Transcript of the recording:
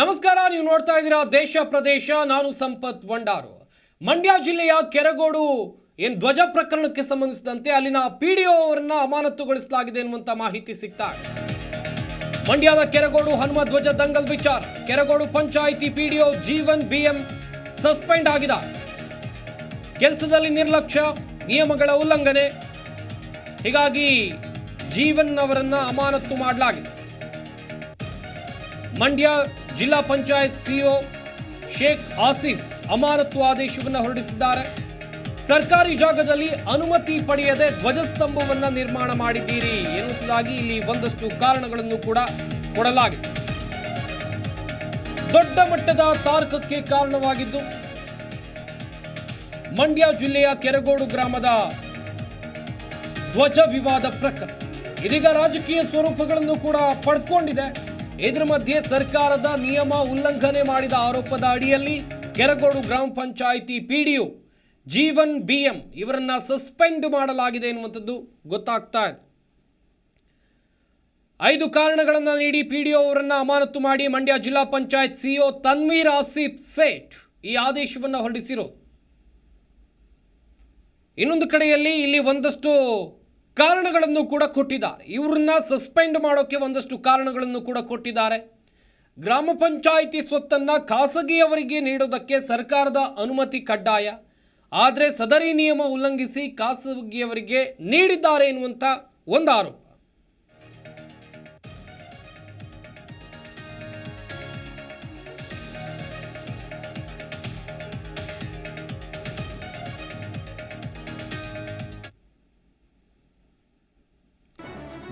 ನಮಸ್ಕಾರ, ನೀವು ನೋಡ್ತಾ ಇದ್ದೀರಾ ದೇಶ ಪ್ರದೇಶ, ನಾನು ಸಂಪತ್ ವಂಡಾರು ಮಂಡ್ಯ ಜಿಲ್ಲೆಯ ಕೆರಗೋಡು ಏನು ಧ್ವಜ ಪ್ರಕರಣಕ್ಕೆ ಸಂಬಂಧಿಸಿದಂತೆ ಅಲ್ಲಿನ ಪಿ ಡಿ ಅವರನ್ನ ಅಮಾನತುಗೊಳಿಸಲಾಗಿದೆ ಎನ್ನುವಂಥ ಮಾಹಿತಿ ಸಿಗ್ತಾ ಮಂಡ್ಯದ ಕೆರಗೋಡು ಹನುಮ ಧ್ವಜ ದಂಗಲ್ ವಿಚಾರ. Keragodu panchayat P D Jeevan BM suspend ಆಗಿದೆ ಕೆಲಸದಲ್ಲಿ ನಿರ್ಲಕ್ಷ್ಯ, ನಿಯಮಗಳ ಉಲ್ಲಂಘನೆ. ಹೀಗಾಗಿ ಜೀವನ್ ಅವರನ್ನ ಅಮಾನತು ಮಾಡಲಾಗಿದೆ. ಮಂಡ್ಯ ಜಿಲ್ಲಾ ಪಂಚಾಯತ್ ಸಿಒ ಶೇಖ್ ಆಸಿಫ್ ಅಮಾನತು ಆದೇಶವನ್ನು ಹೊರಡಿಸಿದ್ದಾರೆ. ಸರ್ಕಾರಿ ಜಾಗದಲ್ಲಿ ಅನುಮತಿ ಪಡೆಯದೆ ಧ್ವಜಸ್ತಂಭವನ್ನು ನಿರ್ಮಾಣ ಮಾಡಿದ್ದೀರಿ ಎನ್ನುವುದಾಗಿ ಇಲ್ಲಿ ಒಂದಷ್ಟು ಕಾರಣಗಳನ್ನು ಕೂಡ ಕೊಡಲಾಗಿದೆ. ದೊಡ್ಡ ಮಟ್ಟದ ತಾರ್ಕಕ್ಕೆ ಕಾರಣವಾಗಿದ್ದು, ಮಂಡ್ಯ ಜಿಲ್ಲೆಯ ಕೆರಗೋಡು ಗ್ರಾಮದ ಧ್ವಜ ವಿವಾದ ಪ್ರಕರಣ. ಇದೀಗ ರಾಜಕೀಯ ಸ್ವರೂಪಗಳನ್ನು ಕೂಡ ಪಡ್ಕೊಂಡಿದೆ. ಇದರ ಮಧ್ಯೆ ಸರ್ಕಾರದ ನಿಯಮ ಉಲ್ಲಂಘನೆ ಮಾಡಿದ ಆರೋಪದ ಅಡಿಯಲ್ಲಿ ಕೆರಗೋಡು ಗ್ರಾಮ ಪಂಚಾಯಿತಿ ಪಿಡಿಒ ಜೀವನ್ ಬಿಎಂ ಇವರನ್ನ ಸಸ್ಪೆಂಡ್ ಮಾಡಲಾಗಿದೆ ಎನ್ನುವಂಥದ್ದು ಗೊತ್ತಾಗ್ತಾ ಇದೆ. ಐದು ಕಾರಣಗಳನ್ನು ನೀಡಿ ಪಿಡಿಒ ಅವರನ್ನ ಅಮಾನತು ಮಾಡಿ ಮಂಡ್ಯ ಜಿಲ್ಲಾ ಪಂಚಾಯತ್ ಸಿಇಒ ತನ್ವೀರ್ ಆಸಿಫ್ ಸೇಠ್ ಈ ಆದೇಶವನ್ನು ಹೊರಡಿಸಿರೋದು. ಇನ್ನೊಂದು ಕಡೆಯಲ್ಲಿ ಇಲ್ಲಿ ಒಂದಷ್ಟು ಕಾರಣಗಳನ್ನು ಕೂಡ ಕೊಟ್ಟಿದ್ದಾರೆ. ಇವ್ರನ್ನ ಸಸ್ಪೆಂಡ್ ಮಾಡೋಕ್ಕೆ ಒಂದಷ್ಟು ಕಾರಣಗಳನ್ನು ಕೂಡ ಕೊಟ್ಟಿದ್ದಾರೆ. ಗ್ರಾಮ ಪಂಚಾಯಿತಿ ಸ್ವತ್ತನ್ನು ಖಾಸಗಿಯವರಿಗೆ ನೀಡೋದಕ್ಕೆ ಸರ್ಕಾರದ ಅನುಮತಿ ಕಡ್ಡಾಯ. ಆದರೆ ಸದರಿ ನಿಯಮ ಉಲ್ಲಂಘಿಸಿ ಖಾಸಗಿಯವರಿಗೆ ನೀಡಿದ್ದಾರೆ ಎನ್ನುವಂಥ ಒಂದು ಆರೋಪ.